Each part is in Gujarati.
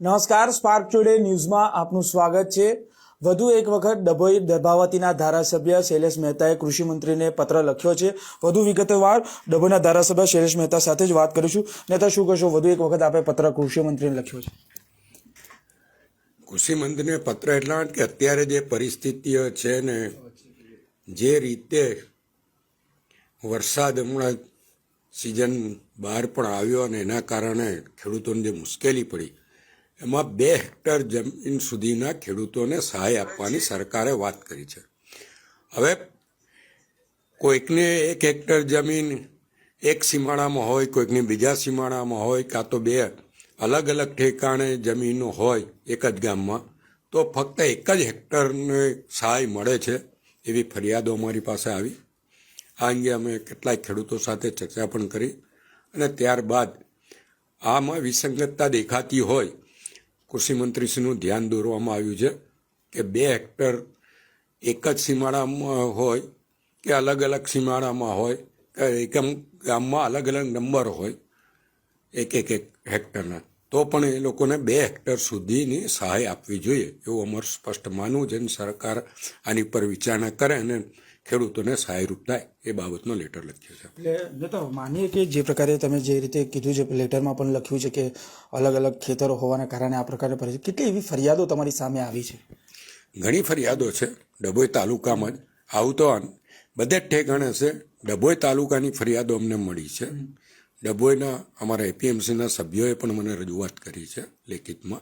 નમસ્કાર સ્પાર્ક ટુડે ન્યૂઝમાં આપનું સ્વાગત છે. વધુ એક વખત ડભોઈ દર્ભાવતીના ધારાસભ્ય શૈલેષ મહેતાએ કૃષિમંત્રીને પત્ર લખ્યો છે. વધુ વિગતવાર ડભોઈના ધારાસભ્ય શૈલેષ મહેતા સાથે જ વાત કરીશું. નેતા, શું કહેશો? વધુ એક વખત આપણે પત્ર કૃષિમંત્રીને લખ્યો છે. કૃષિમંત્રીને પત્ર એટલા કે અત્યારે જે પરિસ્થિતિઓ છે ને, જે રીતે વરસાદ હમણાં સિઝન બહાર પણ આવ્યો અને એના કારણે ખેડૂતોને જે મુશ્કેલી પડી એમાં બે હેક્ટર જમીન સુધીના ખેડૂતોને સહાય આપવાની સરકારે વાત કરી છે. હવે કોઈકને એક હેક્ટર જમીન એક સીમાડામાં હોય, કોઈકની બીજા સીમાડામાં હોય, કાં તો બે અલગ અલગ ઠેકાણે જમીનો હોય એક જ ગામમાં, તો ફક્ત એક જ હેક્ટરને સહાય મળે છે એવી ફરિયાદો અમારી પાસે આવી. આ અંગે અમે કેટલાય ખેડૂતો સાથે ચર્ચા પણ કરી અને ત્યારબાદ આમાં વિસંગતતા દેખાતી હોય કૃષિ મંત્રીશ્રીનું ધ્યાન દોરવામાં આવ્યું છે કે બે હેક્ટર એક જ સીમાડામાં હોય કે અલગ અલગ સીમાડામાં હોય કે એકમ ગામમાં અલગ અલગ નંબર હોય એક એક એક હેક્ટરના. તો પણ એ લોકોને બે હેક્ટર સુધીની સહાય આપવી જોઈએ એવું અમારું સ્પષ્ટ માનવું છે અને સરકાર આની પર વિચારણા કરે અને ખેડૂતોને સહાયરૂપ થાય એ બાબતનો લેટર લખ્યો છે. એટલે નેતા માનીએ કે જે પ્રકારે તમે જે રીતે કીધું છે લેટરમાં પણ લખ્યું છે કે અલગ અલગ ખેતરો હોવાના કારણે આ પ્રકારની પરિસ્થિતિ કેટલી એવી ફરિયાદો તમારી સામે આવી છે? ઘણી ફરિયાદો છે. ડભોઈ તાલુકામાં જ આવું તો બધે જ ઠેકાણે છે. ડભોઈ તાલુકાની ફરિયાદો અમને મળી છે. ડભોઈના અમારા એપીએમસીના સભ્યોએ પણ મને રજૂઆત કરી છે લેખિતમાં.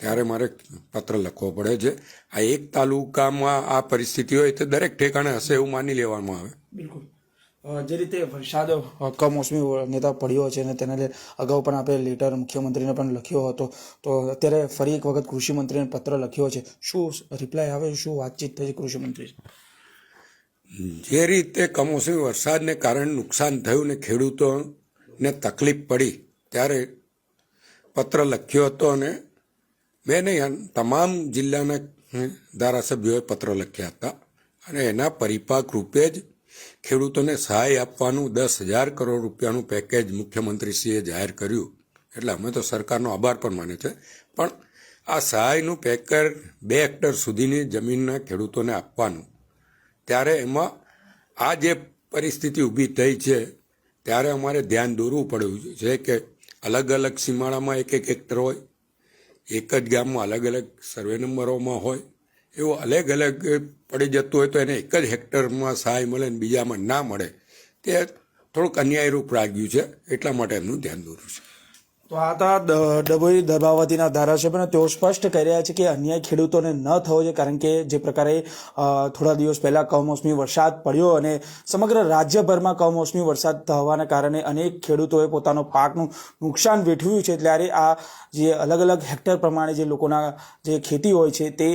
ત્યારે મારે પત્ર લખવો પડે છે. આ એક તાલુકામાં આ પરિસ્થિતિ હોય તો દરેક ઠેકાણે હશે એવું માની લેવામાં આવે. બિલકુલ. જે રીતે વરસાદ કમોસમી નેતા પડ્યો છે અને તેના અગાઉ પણ આપણે લેટર મુખ્યમંત્રીને પણ લખ્યો હતો. તો અત્યારે ફરી એક વખત કૃષિમંત્રીને પત્ર લખ્યો છે. શું રિપ્લાય આવે? શું વાતચીત થઈ કૃષિમંત્રી? જે રીતે કમોસમી વરસાદને કારણે નુકસાન થયું ને ખેડૂતોને તકલીફ પડી ત્યારે પત્ર લખ્યો હતો અને મેં નહીં તમામ જિલ્લાના ધારાસભ્યોએ પત્ર લખ્યા હતા. અને એના પરિપાક રૂપે જ ખેડૂતોને સહાય આપવાનું દસ હજાર કરોડ રૂપિયાનું પેકેજ મુખ્યમંત્રીશ્રીએ જાહેર કર્યું. એટલે અમે તો સરકારનો આભાર પણ માને છે. પણ આ સહાયનું પેકર બે હેક્ટર સુધીની જમીનના ખેડૂતોને આપવાનું. ત્યારે એમાં આ જે પરિસ્થિતિ ઊભી થઈ છે, ત્યારે અમારે ધ્યાન દોરવું પડ્યું છે કે અલગ અલગ સીમાડામાં એક એક હેક્ટર હોય. એક જ ગામમાં અલગ અલગ સર્વે નંબરોમાં હોય, એવો અલગ અલગ પડી જતું હોય તો એને એક જ હેક્ટરમાં સહાય મળે ને બીજામાં ના મળે. તે થોડુંક અન્યાયરૂપ લાગ્યું છે, એટલા માટે એમનું ધ્યાન દોર્યું છે. તો આ હતા ડભોઈ દર્ભાવતીના ધારાસભ્યને તેઓ સ્પષ્ટ કહી રહ્યા છે કે અન્યાય ખેડૂતોને ન થવો જોઈએ, કારણ કે જે પ્રકારે થોડા દિવસ પહેલાં કમોસમી વરસાદ પડ્યો અને સમગ્ર રાજ્યભરમાં કમોસમી વરસાદ થવાના કારણે અનેક ખેડૂતોએ પોતાનો પાકનું નુકસાન વેઠવ્યું છે. ત્યારે આ જે અલગ અલગ હેક્ટર પ્રમાણે જે લોકોના જે ખેતી હોય છે તે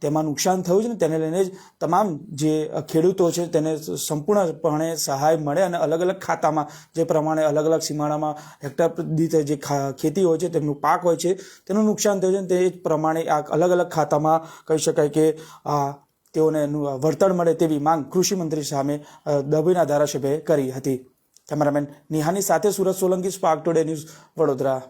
તેમાં નુકસાન થયું છે ને તેને લઈને જ તમામ જે ખેડૂતો છે તેને સંપૂર્ણપણે સહાય મળે અને અલગ અલગ ખાતામાં જે પ્રમાણે અલગ અલગ સીમાડામાં હેક્ટર દીઠ જે ખેતી હોય છે, તેમનું પાક હોય છે, તેનું નુકસાન થયું છે તે જ પ્રમાણે આ અલગ અલગ ખાતામાં કહી શકાય કે, આ તેઓને વળતર મળે તેવી માંગ કૃષિમંત્રી સામે દબીના ધારાસભ્યએ કરી હતી. કેમેરામેન નિહાની સાથે Surat Solanki, Spark Today News, Vadodara.